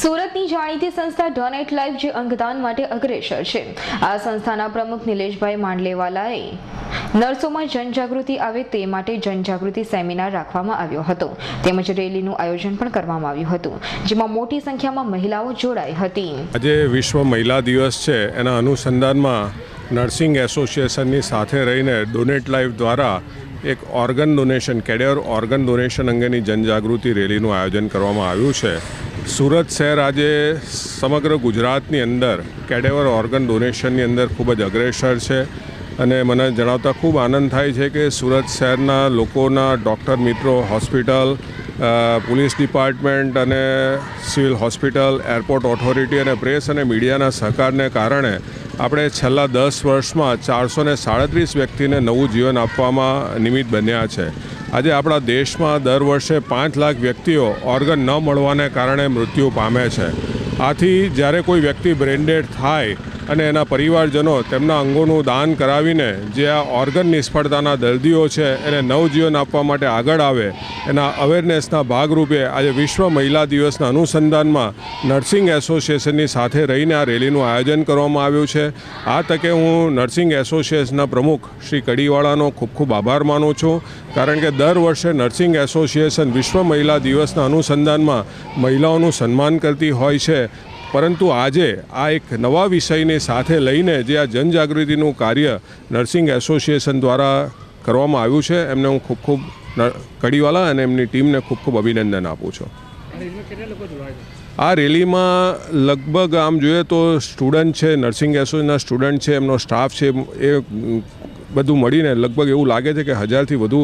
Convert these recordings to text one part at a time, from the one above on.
સુરતની જાણીતી સંસ્થા ડોનેટ લાઈફ જે અંગદાન માટે અગ્રેસર છે. આ સંસ્થાના પ્રમુખ નિલેશભાઈ માંડલેવાલાએ નર્સોમાં જનજાગૃતિ આવે તે માટે જનજાગૃતિ સેમિનાર રાખવામાં આવ્યો હતો. તેમજ રેલીનું આયોજન પણ કરવામાં આવ્યું હતું, જેમાં મોટી સંખ્યામાં મહિલાઓ જોડાઈ હતી. આજે વિશ્વ મહિલા દિવસ છે. એના અનુસંધાનમાં નર્સિંગ એસોસિએશનની સાથે રહીને ડોનેટ લાઈફ દ્વારા એક organ donation cadre organ donation અંગેની જનજાગૃતિ રેલીનું આયોજન કરવામાં આવ્યું છે. સુરત શહેર આજે સમગ્ર ગુજરાતની અંદર કેડેવર ઓર્ગન ડોનેશનની અંદર ખૂબ જ અગ્રેસર છે અને મને જણાવતા ખૂબ આનંદ થાય છે કે સુરત શહેરના લોકોના ડૉક્ટર મિત્રો હોસ્પિટલ પોલીસ ડિપાર્ટમેન્ટ અને સિવિલ હોસ્પિટલ, એરપોર્ટ ઓથોરિટી અને પ્રેસ અને મીડિયાના સહકારને કારણે આપણે છેલ્લા દસ વર્ષમાં ચારસો ને સાડત્રીસ વ્યક્તિને નવું જીવન આપવામાં નિમિત્ત બન્યા છે. આજે આપણા દેશમાં દર વર્ષે પાંચ લાખ વ્યક્તિઓ ઓર્ગન ન મળવાને કારણે મૃત્યુ પામે છે. આથી જ્યારે કોઈ વ્યક્તિ બ્રેન્ડેડ થાય અને એના પરિવારજનો તેમના અંગોનું દાન કરાવીને જે આ ઓર્ગન નિષ્ફળતાના દર્દીઓ છે, એને નવજીવન આપવા માટે આગળ આવે, એના અવેરનેસના ભાગરૂપે આજે વિશ્વ મહિલા દિવસના અનુસંધાનમાં નર્સિંગ એસોસિએશનની સાથે રહીને આ રેલીનું આયોજન કરવામાં આવ્યું છે. આ તકે હું નર્સિંગ એસોસિએશનના પ્રમુખ શ્રી કડીવાળાનો ખૂબ ખૂબ આભાર માનું છું, કારણ કે દર વર્ષે નર્સિંગ એસોસિએશન વિશ્વ મહિલા દિવસના અનુસંધાનમાં મહિલાઓનું સન્માન કરતી હોય છે પરંતુ આજે આ એક નવા વિષયને સાથે લઈને જે આ જનજાગૃતિનું કાર્ય નર્સિંગ એસોસિએશન દ્વારા કરવામાં આવ્યું છે, એમને હું ખૂબ ખૂબ કડીવાલા અને એમની ટીમને ખૂબ ખૂબ અભિનંદન આપું છું. આ રેલીમાં લગભગ આમ જોઈએ તો સ્ટુડન્ટ છે, નર્સિંગ એસોસિએશનના સ્ટુડન્ટ છે, એમનો સ્ટાફ છે, એ બધું મળીને લગભગ એવું લાગે છે કે હજારથી વધુ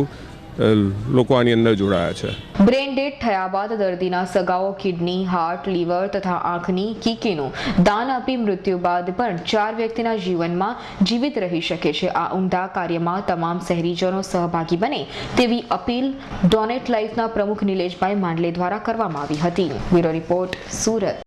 લોકો આની અંદર જોડાયા છે. બ્રેન ડેડ થયા બાદ દર્દીના સગાઓ, કિડની, હાર્ટ, લીવર તથા આંખની કીકીનું દાન આપી મૃત્યુ બાદ પણ ચાર વ્યક્તિના જીવનમાં જીવિત રહી શકે છે. આ ઉમદા કાર્યમાં તમામ શહેરીજનો સહભાગી બને તેવી અપીલ ડોનેટ લાઈફના પ્રમુખ નિલેશભાઈ માંડલે દ્વારા કરવામાં આવી હતી. Bureau report, Surat.